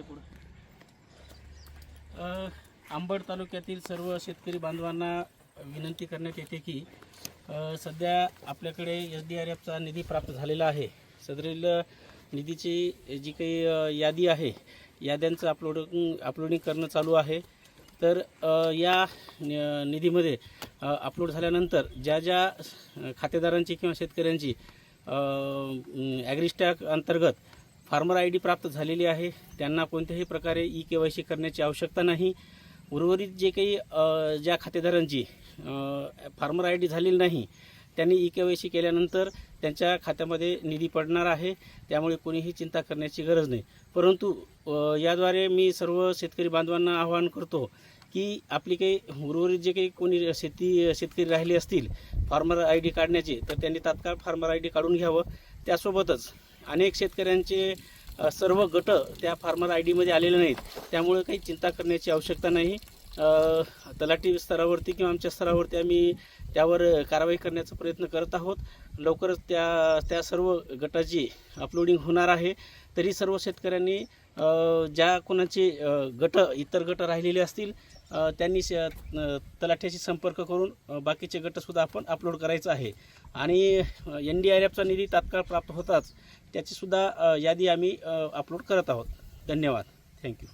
ये पुढं. आंबड तालुक्यातील सर्व शेतकरी बांधवांना विनंती करण्यात येते की सध्या आपल्याकडे एस डी आर एफचा निधी प्राप्त झालेला आहे. सदरील निधीची जी काही यादी आहे याद्यांचं अपलोडिंग अपलोडिंग करणं चालू आहे. तर या निधीमध्ये अपलोड झाल्यानंतर ज्या ज्या खातेदारांची किंवा शेतकऱ्यांची ॲग्रिस्टॅक अंतर्गत फार्मर आय डी प्राप्त झालेली आहे. त्यांना कोणत्याही प्रकारे ई के वाय सी करण्याची आवश्यकता नाही. उर्वरित जे काही ज्या खातेदारांची फार्मर आय डी झालेली नाही त्यांनी ई के वाय सी केल्यानंतर त्यांच्या खात्यामध्ये निधी पडणार आहे. त्यामुळे कोणीही चिंता करण्याची गरज नाही. परंतु याद्वारे मी सर्व शेतकरी बांधवांना आवाहन करतो की आपली काही उर्वरित जे काही कोणी शेती शेतकरी राहिले असतील फार्मर आय डी काढण्याचे तर त्यांनी तात्काळ फार्मर आय डी काढून घ्यावं. त्यासोबतच अनेक शेतकऱ्यांचे सर्व गट त्या फार्मर आय डीमध्ये आलेले नाहीत. त्यामुळे काही चिंता करण्याची आवश्यकता नाही. तलाटी तलाठी स्तरावरती किंवा आमच्या स्तरावरती आम्ही त्यावर कारवाई करण्याचा प्रयत्न करत आहोत. लवकरच त्या त्या सर्व गटाची अपलोडिंग होणार आहे. तरी सर्व शेतकऱ्यांनी ज्या कोणाचे गट इतर गट राहिलेले असतील त्यांनी तलाठ्याशी संपर्क करून बाकीचे गटसुद्धा आपण अपलोड करायचं आहे. आणि एन डी आर एफचा निधी तात्काळ प्राप्त होताच त्याचीसुद्धा यादी आम्ही अपलोड करत आहोत. धन्यवाद. थँक्यू